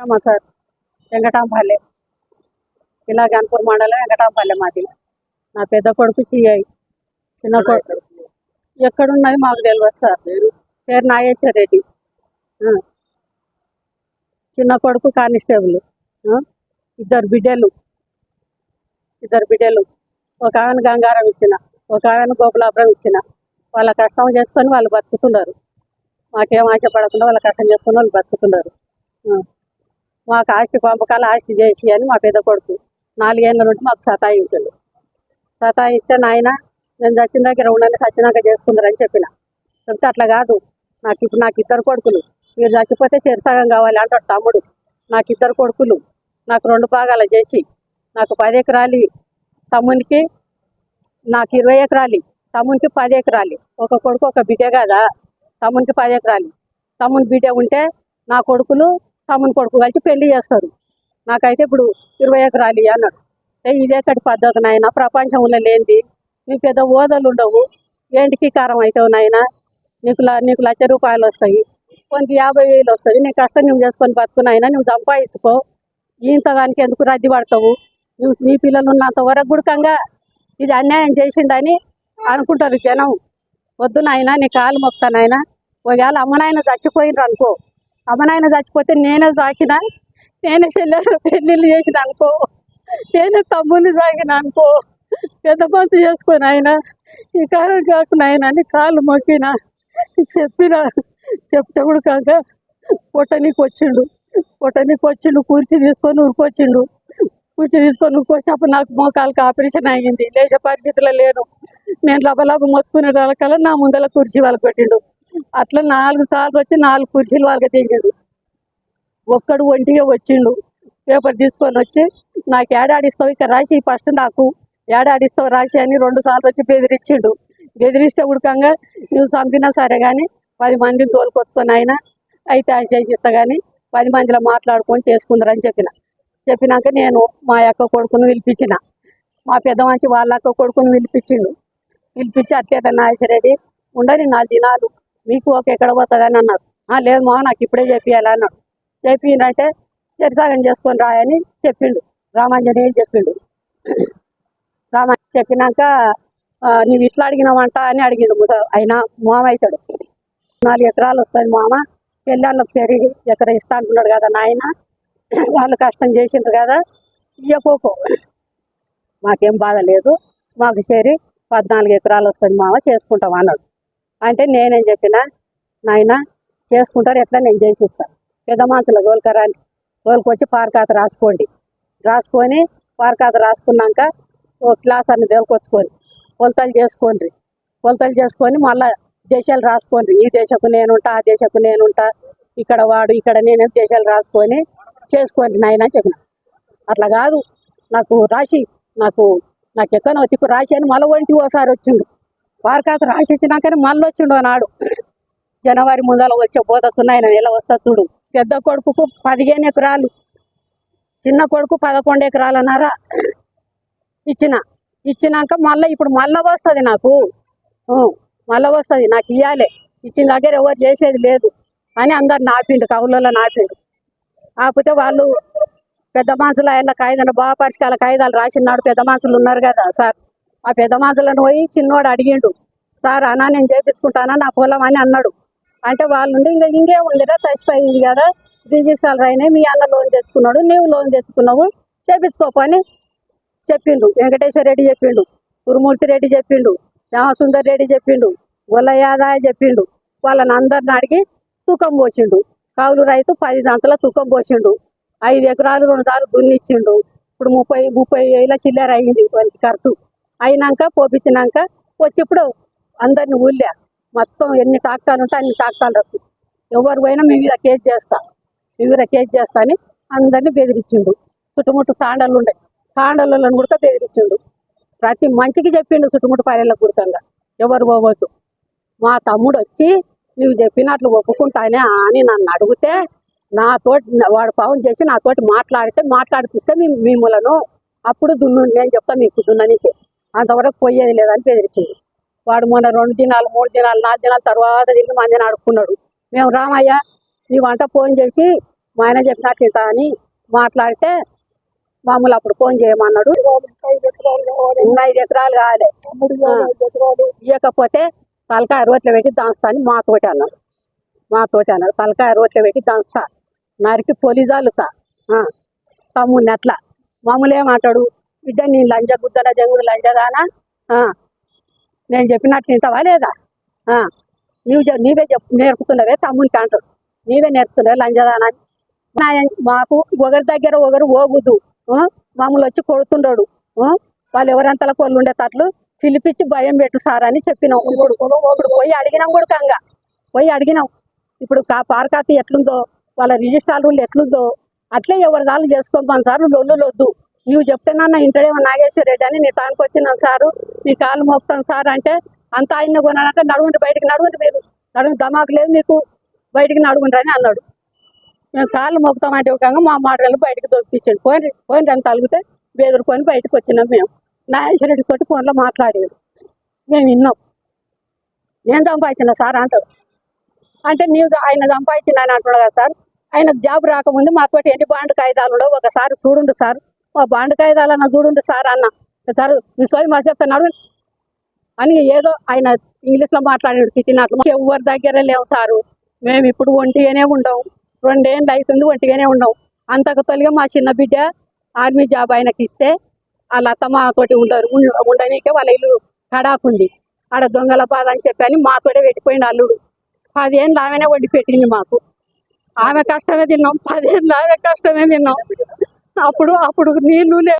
మా సార్ వెంకటాంపల్లె. ఇలా గన్పూర్ మండలం వెంకటాంపల్లె మాది. నా పెద్ద కొడుకు సిఐ చిన్న కొడుకు ఎక్కడున్నది మాకు తెలియదు సార్. పేరు? నాగేశ్వర రెడ్డి. చిన్న కొడుకు కానిస్టేబుల్. ఇద్దరు బిడ్డలు. ఇద్దరు బిడ్డలు. ఒక ఆమెను గంగారం ఇచ్చిన ఒక ఆమెను గోపులాపురం ఇచ్చిన. వాళ్ళ కష్టం చేసుకొని వాళ్ళు బతుకుతున్నారు. మాకేం ఆశపడకుండా వాళ్ళ కష్టం చేసుకొని వాళ్ళు బతుకుతున్నారు. మాకు ఆస్తి పంపకాలు ఆస్తి చేసి అని మా పెద్ద కొడుకు నాలుగేళ్ళ నుండి మాకు సతాయించాడు. సతాయిస్తే నాయన నేను చచ్చిన దగ్గర ఉండండి చచ్చినాక చేసుకుందరని చెప్పిన. చెప్తే అట్లా కాదు. నాకు ఇప్పుడు నాకు ఇద్దరు కొడుకులు. మీరు చచ్చిపోతే చెరసగం కావాలి అంటాడు తమ్ముడు. నాకు ఇద్దరు కొడుకులు. నాకు రెండు భాగాలు చేసి నాకు పది ఎకరాలు తమ్మునికి నాకు ఇరవై ఎకరాలు తమ్మునికి పది ఎకరాలు ఒక కొడుకు ఒక బిడ్డ కదా? తమ్మునికి పది ఎకరాలు తమ్ముని బిడ్డ ఉంటే నా కొడుకులు తమ్ముని కొడుకు కలిసి పెళ్ళి చేస్తారు. నాకైతే ఇప్పుడు ఇరవై ఎకరాలు అన్నాడు ఇదే కటి పద్ధతి నాయన ప్రపంచంలో లేనిది. నీకు పెద్ద ఓదలు ఉండవు. ఏంటికి కారం అవుతావు నాయన? నీకు నీకు లక్ష రూపాయలు వస్తాయి. కొన్ని యాభై వేలు వస్తుంది నీ కష్టం నువ్వు చేసుకొని బతుకున్నాయినా నువ్వు సంపాదించుకో. ఇంత దానికి ఎందుకు రద్దీ పడతావు? నువ్వు నీ పిల్లలు ఉన్నంత వరకు గుడకంగా ఇది అన్యాయం చేసిండని అనుకుంటారు జనం. వద్దు నాయన నీ కాలు మొక్తానాయన ఒకవేళ అమ్మనాయన చచ్చిపోయినరు అనుకో అమ్మనాయన చచ్చిపోతే నేనే సాకినా? నేనే చెల్లెలు పెళ్ళిళ్ళు చేసిన అనుకో. నేనే తమ్ముళ్ళు సాకిన అనుకో. పెద్ద పనులు చేసుకొని ఆయన ఈ కారం కాకుండా ఆయన అని కాళ్ళు మొక్కిన? చెప్పిన? చెప్తే కూడా కాక పొట్టనీకి వచ్చిండు. పొట్టనీకి వచ్చిండు కుర్చీ తీసుకొని ఉరికొచ్చిండు కుర్చీ తీసుకొని ఉరికొచ్చినప్పుడు నాకు మోకాలకు ఆపరేషన్ అయ్యింది. లేచే పరిస్థితిలో లేను. నేను లబలబ మొత్తుకునే వాళ్ళకల్లా నా ముందల కుర్చీ వాళ్ళు పెట్టిండు. అట్లా నాలుగు సార్లు వచ్చి నాలుగు కుర్చీలు వాళ్ళకి దిగిండు ఒక్కడు ఒంటిగా వచ్చిండు. పేపర్ తీసుకొని వచ్చి నాకు ఏడాడిస్తావు ఇక్కడ రాసి ఫస్ట్ నాకు ఏడాడిస్తావు రాసి అని రెండు సార్లు వచ్చి బెదిరించిండు బెదిరిస్తే ఉడకంగా నువ్వు చంపినా సరే కానీ పది మందిని తోలుకొచ్చుకొని ఆయన అయితే ఆయన చేసిస్తా కానీ పది మందిలో మాట్లాడుకొని చేసుకుందరని చెప్పిన. చెప్పినాక నేను మా యొక్క కొడుకును పిలిపించిన. మా పెద్ద మంచి వాళ్ళ అక్క కొడుకును పిలిపించిండు. పిలిపించి అట్లేట నాగేశ్వరరెడ్డి ఉండని నాలుగు దినాలు మీకు ఓకే ఎక్కడ పోతుందని అన్నారు. లేదు మా నాకు ఇప్పుడే చెప్పియాలి అన్నాడు. చెప్పిందంటే చెరిసాగం చేసుకొని రాయని చెప్పిండు. రామాంజనేయులు చెప్పిండు. రామ చెప్పినాక నువ్వు ఇట్లా అడిగినావంట అని అడిగిండు ముస ఆయన మామ అవుతాడు నాలుగు ఎకరాలు వస్తుంది మామ పెళ్ళాళ్ళకి సరి ఎకర ఇస్తా అంటున్నాడు కదా నాయన. వాళ్ళు కష్టం చేసిండ్రు కదా ఇయ్యకోకో మాకేం బాధ లేదు మాకు సరి పద్నాలుగు ఎకరాలు వస్తుంది మామ చేసుకుంటాం అన్నాడు. అంటే నేనేం చెప్పిన నాయన చేసుకుంటారు ఎట్లా నేను చేసిస్తాను పెద్ద మనుషుల తోలుకరాని గోల్కొచ్చి పారకాత రాసుకోండి. రాసుకొని పారకాత రాసుకున్నాక ఓ క్లాస్ అన్ని తోలుకొచ్చుకొని కొలతలు చేసుకోండి. కొలతలు చేసుకొని మళ్ళా దేశాలు రాసుకోండి. ఈ దేశకు నేనుంటా ఆ దేశకు నేనుంటా ఇక్కడ వాడు ఇక్కడ నేను దేశాలు రాసుకొని చేసుకోండి నాయన చెప్పిన. అట్లా కాదు. నాకు రాసి నాకు నాకు ఎక్కనో తిక్కు రాసి అని మళ్ళీ ఒంటి ఓసారి వచ్చిండు. వారికాక రాసి ఇచ్చినాకనే మళ్ళీ వచ్చిండు నాడు జనవరి ముందర వచ్చే పోతున్నాయి నెల ఎలా వస్తా చూడు. పెద్ద కొడుకుకు పదిహేను ఎకరాలు చిన్న కొడుకు పదకొండు ఎకరాలన్నారా? ఇచ్చిన ఇచ్చినాక మళ్ళీ ఇప్పుడు మళ్ళీ వస్తుంది నాకు. మళ్ళీ వస్తుంది నాకు ఇవ్వాలి ఇచ్చిన దగ్గర ఎవరు చేసేది లేదు. అని అందరు నాపిండు కవులలో నాపిండు. కాకపోతే వాళ్ళు పెద్ద మనుషులు ఆయన కాగితాలు బాగా పరిష్కాల కాగితాలు రాసినాడు పెద్ద మనుషులు ఉన్నారు కదా సార్. ఆ పెద్ద పోయి చిన్నోడు అడిగిండు సార్ అన్నా నేను చేపించుకుంటానా నా పొలం అని అన్నాడు. అంటే వాళ్ళు ఇంకా ఇంకే ఉందిరా తచ్చిపోయింది కదా రిజిస్ట్రాలు అయినాయి మీ అన్న లోన్ తెచ్చుకున్నాడు నీవు లోన్ తెచ్చుకున్నావు చేపించుకోపని చెప్పిండు. వెంకటేశ్వర రెడ్డి చెప్పిండు గురుమూర్తి రెడ్డి చెప్పిండు శ్యామసుందర్ రెడ్డి చెప్పిండు గొల్ల యాదాయ చెప్పిండు. వాళ్ళని అందరిని అడిగి తూకం పోసిండు. కౌలు రైతు పది దాంట్లో తూకం పోసిండు. ఐదు ఎకరాలు రెండు సార్లు దున్నిచ్చిండు. ఇప్పుడు ముప్పై ముప్పై వేల చిల్లర అయింది వానికి ఖర్చు. అయినాక పోపించినాక వచ్చిప్పుడు అందరిని ఊళ్ళా. మొత్తం ఎన్ని టాక్టాలు ఉంటే అన్ని టాక్టాలు రప్పు ఎవరు పోయినా మీ మీద కేసు చేస్తా. మీ మీద కేసు చేస్తా అని అందరిని బెదిరించిండు. చుట్టుముట్టు తాండలు ఉండే. తాండలను కూడా బెదిరించిండు. ప్రతి మంచికి చెప్పిండు చుట్టుముట్టు పల్లెలకు గుర్తంగా. ఎవరు పోవద్దు. మా తమ్ముడు వచ్చి నువ్వు చెప్పినట్లు ఒప్పుకుంటానే అని నన్ను అడిగితే నాతోటి వాడు పవన్ చేసి నాతోటి మాట్లాడితే మాట్లాడిపిస్తే మీ మిమ్మలను అప్పుడు దున్ను నేను చెప్తాను మీకు దున్ననికే. అంతవరకు పోయేది లేదని బెదిరించింది. వాడు మొన్న రెండు దినాలు మూడు దినాలు నాలుగు దినాల తర్వాత తిరిగి మందిని అడుక్కున్నాడు మేము రామయ్య నీ వంట ఫోన్ చేసి మా ఆయన చెప్పినాక ఇంత అని మాట్లాడితే మామూలు అప్పుడు ఫోన్ చేయమన్నాడు. ఇంకా ఐదు ఎకరాలు కావాలి. ఇవ్వకపోతే తలకాయ రోట్లో పెట్టి దాస్తాను మాతోటి అన్నాడు. మాతోటి అన్నాడు. తలకాయ రోట్లో పెట్టి దాస్తా. నరికి పొలి జాలుతా తమ్ముడిని అట్లా. మామూలు ఏమంటాడు బిడ్డ నీ లంజ గుద్దల జంగు లంజదానా ఆ, నేను చెప్పినట్లు ఇంతవా లేదా? ఆ, నీవు నీవే చెప్ నేర్పుతున్నవే తమ్మునికి అంటాడు నీవే నేర్పుతున్నావే లంజదానా మాకు ఒకరి దగ్గర ఒకరు ఓగుద్దు మమ్మల్ని వచ్చి కొడుతుండడు. వాళ్ళు ఎవరంతల కోళ్ళు ఉండేటట్లు పిలిపించి భయం పెట్టు సార్ అని చెప్పినాం. ఇప్పుడు పోయి అడిగినాం కూడా కంగా. పోయి అడిగినాం. ఇప్పుడు కా పార్కాతి ఎట్లుందో వాళ్ళ రిజిస్ట్రార్ రూల్ ఎట్లుందో అట్లే ఎవరి దాళ్ళు చేసుకోమని సార్. లొల్లులొద్దు నువ్వు చెప్తున్నా ఇంటడే నాగేశ్వర రెడ్డి అని నీ తానికి వచ్చినాను సారు. నీ కాలు మోపుతాను సార్ అంటే అంత ఆయన కొనాలంటే నడుగుండి బయటికి నడుగుండి మీరు. నడుగు దమాకు లేదు మీకు. బయటికి నడుగుండి అని అన్నాడు. మేము కాళ్ళు మోపుతామంటే ఒక మా మాటలు బయటకు దొరికించండి పోయి పోయిన రెండు తలిగితే బెదిరికొని బయటకు వచ్చినాం మేము. నాగేశ్వరరెడ్డి తోటి ఫోన్లో మాట్లాడేది మేము విన్నాం. నేను సంపాదించిన సార్? అంటాడు. అంటే నీవు ఆయన సంపాదించిన ఆయన అంటున్నాడు కదా సార్. ఆయనకు జాబ్ రాకముందు మాతో ఎన్ని బాండ్ కాగితాలు ఉండవు. ఒకసారి చూడండి సార్. బాండ్ కాగితాలు అన్న చూడుండు సార్ అన్న. సార్ మీ సోయి మా చెప్తున్నాడు అని ఏదో ఆయన ఇంగ్లీష్లో మాట్లాడాడు తిట్టినట్లు. ఎవరి దగ్గర లేవు సారు. మేము ఇప్పుడు ఒంటిగానే ఉండవు రెండేళ్ళు అవుతుంది ఒంటిగానే ఉండవు అంతకు తొలిగా మా చిన్న బిడ్డ ఆర్మీ జాబ్ ఆయనకి ఇస్తే వాళ్ళ అత్త మాతోటి ఉండరు. ఉండనీకే వాళ్ళ ఇల్లు కడాకుంది. ఆడ దొంగల బాధ అని చెప్పి అని మాతోటే పెట్టిపోయింది అల్లుడు. పదేళ్ళు ఆమెనే వండి పెట్టింది మాకు. ఆమె కష్టమే తిన్నాం. పదేళ్ళు ఆమె కష్టమే తిన్నాం. అప్పుడు అప్పుడు నీళ్ళు లేవు